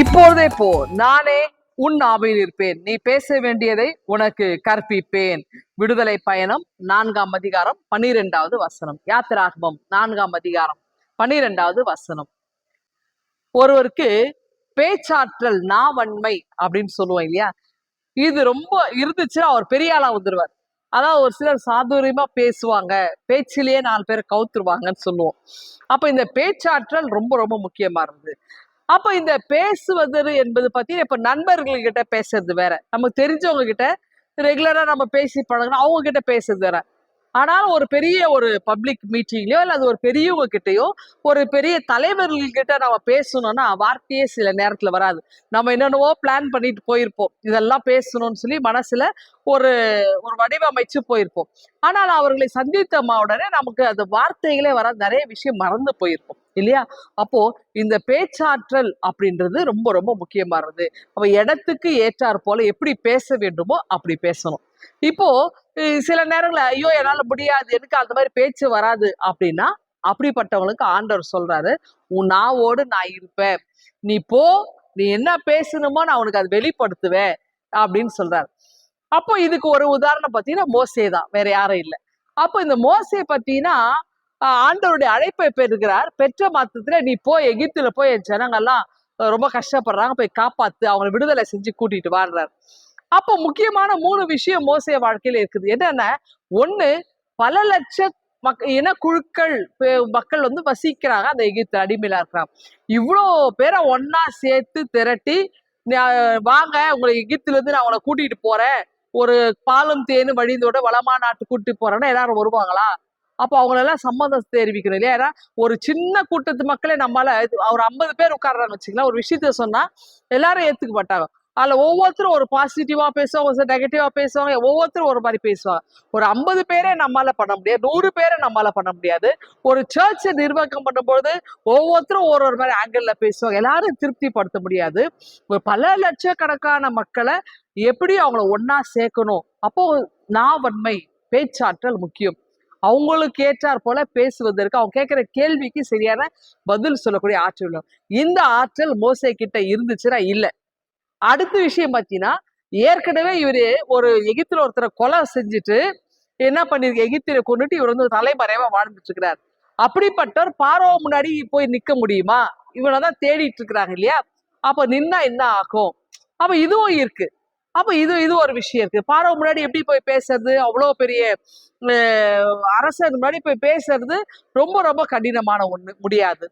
இப்பொழுதே போ நானே உன் ஆவையில் இருப்பேன். நீ பேச வேண்டியதை உனக்கு கற்பிப்பேன். விடுதலை பயணம் நான்காம் அதிகாரம் பன்னிரெண்டாவது வசனம். யாத்திராகமம் நான்காம் அதிகாரம் பன்னிரெண்டாவது வசனம். ஒருவருக்கு பேச்சாற்றல் நாவன்மை அப்படின்னு சொல்லுவோம் இல்லையா? இது ரொம்ப இருந்துச்சுன்னா அவர் பெரிய ஆளா வந்துருவார். அதாவது ஒரு சிலர் சாதுரியமா பேசுவாங்க. பேச்சிலேயே நாலு பேர் கவுத்துருவாங்கன்னு சொல்லுவோம். அப்ப இந்த பேச்சாற்றல் ரொம்ப ரொம்ப முக்கியமா இருந்தது. அப்ப இந்த பேசுவது என்பது பத்தி இப்ப நண்பர்கள் கிட்ட பேசுறது வேற. நமக்கு தெரிஞ்சவங்க கிட்ட ரெகுலரா நம்ம பேசி பழகணும் அவங்க கிட்ட பேசுறது வேற. ஆனாலும் ஒரு பெரிய ஒரு பப்ளிக் மீட்டிங்லயோ இல்ல அது ஒரு பெரியவங்க கிட்டயோ ஒரு பெரிய தலைவர்கள்கிட்ட நம்ம பேசணும்னா வார்த்தையே சில நேரத்துல வராது. நம்ம என்னென்னவோ பிளான் பண்ணிட்டு போயிருப்போம். இதெல்லாம் பேசணும்னு சொல்லி மனசுல ஒரு ஒரு வடிவமைச்சு போயிருப்போம். ஆனால் அவர்களை சந்தித்த உடனே நமக்கு அந்த வார்த்தைகளே வராது. நிறைய விஷயம் மறந்து போயிருப்போம். இல்லையா? அப்போ இந்த பேச்சாற்றல் அப்படின்றது ரொம்ப ரொம்ப முக்கியமா இருந்தது. அப்ப இடத்துக்கு ஏற்றாற் போல எப்படி பேச வேண்டுமோ அப்படி பேசணும். இப்போ சில நேரங்களில் ஐயோ என்னால முடியாது. எனக்கு அந்த மாதிரி பேச்சு வராது? அப்படின்னா அப்படிப்பட்டவங்களுக்கு ஆண்டவர் சொல்றாரு உன் நாவோடு நான் இருப்பேன். நீ போ நீ என்ன பேசணுமோ நான் உனக்கு அதை வெளிப்படுத்துவேன். அப்படின்னு சொல்றாரு. அப்போ இதுக்கு ஒரு உதாரணம் பார்த்தீங்கன்னா மோசே தான். வேற யாரும் இல்லை. அப்போ இந்த மோசே பார்த்தீங்கன்னா ஆண்டவருடைய அழைப்பை பெறுகிறார். பெற்ற மாத்திரத்துல நீ போய் எகிப்துல போய் என் ஜனங்கள்லாம் ரொம்ப கஷ்டப்படுறாங்க. போய் காப்பாத்து அவங்களை விடுதலை செஞ்சு கூட்டிட்டு வாடுறாரு அப்போ முக்கியமான மூணு விஷயம் மோசைய வாழ்க்கையில இருக்குது. என்னன்னா ஒண்ணு பல லட்ச மக் இன குழுக்கள் மக்கள் வந்து வசிக்கிறாங்க. அந்த எகிப்து அடிமையில இருக்கிறாங்க. இவ்வளோ பேரை ஒன்னா சேர்த்து திரட்டி வாங்க உங்களை எகிப்துல இருந்து நான் உங்களை கூட்டிட்டு போறேன். ஒரு பாலும் தேனு வழிந்தோட வளமா நாட்டு கூட்டிட்டு போறேன்னா எல்லாரும் வருவாங்களா? அப்போ அவங்களெல்லாம் சம்மதம் தெரிவிக்கணும் இல்லையா? ஏன்னா ஒரு சின்ன கூட்டத்து மக்களே நம்மளால ஒரு ஐம்பது பேர் உட்கார்றாங்க வச்சுக்கலாம் ஒரு விஷயத்த சொன்னா எல்லாரும் ஏத்துக்க மாட்டாங்க அதில் ஒவ்வொருத்தரும் ஒரு பாசிட்டிவாக பேசுவாங்க ஒரு நெகட்டிவாக பேசுவாங்க ஒவ்வொருத்தரும் ஒரு மாதிரி பேசுவாங்க. ஒரு ஐம்பது பேரே நம்மளால் பண்ண முடியாது நூறு பேரை நம்மளால் பண்ண முடியாது. ஒரு சர்ச்சை நிர்வாகம் பண்ணும்போது ஒவ்வொருத்தரும் ஒரு ஒரு மாதிரி ஆங்கிளில் பேசுவாங்க. எல்லாரும் திருப்திப்படுத்த முடியாது. ஒரு பல லட்சக்கணக்கான மக்களை எப்படி அவங்கள ஒன்றா சேர்க்கணும்? அப்போ நாவன்மை பேச்சாற்றல் முக்கியம். அவங்களுக்கு ஏற்றாற் போல பேசுவதற்கு அவங்க கேட்குற கேள்விக்கு சரியான பதில் சொல்லக்கூடிய ஆற்றல் வேணும். இந்த ஆற்றல் மோசை கிட்ட இருந்துச்சுன்னா இல்லை. அடுத்த விஷயம் பார்த்தீங்கன்னா ஏற்கனவே இவர் ஒரு எகிப்தில் ஒருத்தரை கொலை செஞ்சுட்டு என்ன பண்ணிருக்கு எகிப்தில கொண்டுட்டு இவர் வந்து தலைமறைவா வாழ்ந்துட்டு இருக்கிறார் அப்படிப்பட்டவர் பார்வை முன்னாடி போய் நிக்க முடியுமா? இவனை தான் தேடிட்டு இருக்கிறாங்க இல்லையா? அப்ப நின்னா என்ன ஆகும்? அப்ப இதுவும் இருக்கு. அப்ப இது இது ஒரு விஷயம் இருக்கு. பார்வை முன்னாடி எப்படி போய் பேசுறது? அவ்வளோ பெரிய அஹ், அரசர் முன்னாடி போய் பேசுறது ரொம்ப ரொம்ப கடினமான ஒண்ணு முடியாது.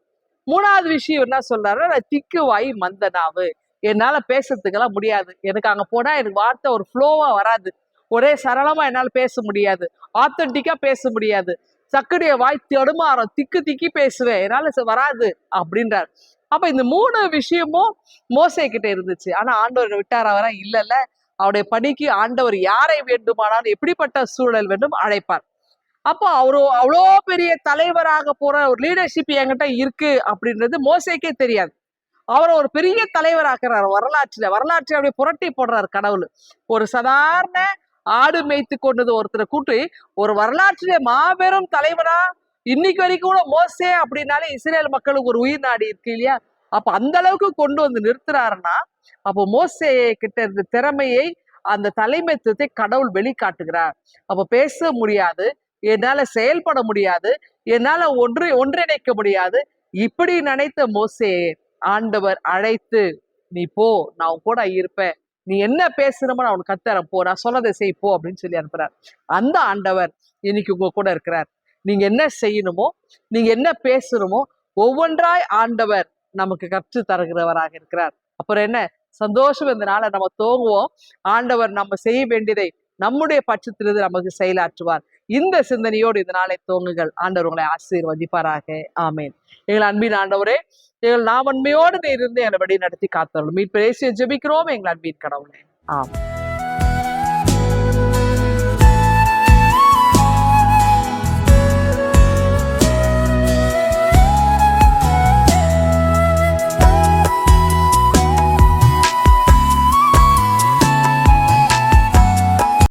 மூணாவது விஷயம் என்ன சொல்றாரு நான் திக்கு வாய் மந்தனாவு. என்னால பேசுறதுக்கெல்லாம் முடியாது. எனக்கு அங்க போனா எனக்கு வார்த்தை ஒரு ஃப்ளோவா வராது. ஒரே சரளமா என்னால பேச முடியாது. ஆத்தென்டிக்கா பேச முடியாது. சக்கடைய வாய் தடுமாறும். திக்கு திக்கி பேசுவேன். என்னால வராது. அப்படின்றார். அப்ப இந்த மூணு விஷயமும் மோசை கிட்ட இருந்துச்சு. ஆனா ஆண்டவர் விட்டார்? அவரா இல்லல்ல. அவருடைய பணிக்கு ஆண்டவர் யாரை வேண்டுமானால் எப்படிப்பட்ட சூழல் வேண்டும் அழைப்பார். அப்போ அவரு அவ்வளோ பெரிய தலைவராக போற ஒரு லீடர்ஷிப் என்கிட்ட இருக்கு அப்படின்றது மோசைக்கே தெரியாது. அவரை ஒரு பெரிய தலைவராக்குறாரு. வரலாற்றுல வரலாற்றை அப்படியே புரட்டி போடுறாரு கடவுள். ஒரு சாதாரண ஆடு மேய்த்து கொண்டது ஒருத்தரை கூட்டி ஒரு வரலாற்றிலே மாபெரும் தலைவரா இன்னைக்கு வரைக்கும் கூட மோசே அப்படின்னாலே இஸ்ரேல் மக்களுக்கு ஒரு உயிர் நாடி இருக்கு இல்லையா? அப்ப அந்த அளவுக்கு கொண்டு வந்து நிறுத்துறாருன்னா அப்போ மோசே கிட்ட இருந்த திறமையை அந்த தலைமைத்துவத்தை கடவுள் வெளிக்காட்டுகிறார். அப்ப பேச முடியாது என்னால செயல்பட முடியாது என்னால ஒன்று ஒன்றிணைக்க முடியாது. இப்படி நினைத்த மோசே ஆண்டவர் அழைத்து நீ போ நான் கூட இருப்பேன். நீ என்ன பேசுறமோ நான் உனக்கு கத்தரேன் போ நான் சொன்னதை செய் போ அப்படின்னு சொல்லி அனுப்புறார். அந்த ஆண்டவர் இன்னைக்கு உங்க கூட இருக்கிறார். நீங்க என்ன செய்யணுமோ நீங்க என்ன பேசணுமோ ஒவ்வொன்றாய் ஆண்டவர் நமக்கு கற்று தருகிறவராக இருக்கிறார். அப்புறம் என்ன? சந்தோஷம் இந்த நாளை நம்ம தோங்குவோம். ஆண்டவர் நம்ம செய்ய வேண்டியதை நம்முடைய பட்சத்திலிருந்து நமக்கு செயலாற்றுவார். இந்த சிந்தனையோடு இந்த நாளை தோங்குங்கள். ஆண்டவர் உங்களை ஆசீர்வதிப்பாராக. ஆமேன். எங்கள் அன்பின் ஆண்டவரே எங்கள் நாமன்மையோடு இருந்து எங்களை வழி நடத்தி காத்தருளும் மீட்பு ஜெபிக்கிறோம். எங்கள் அன்பின் கடவுளே. ஆமாம்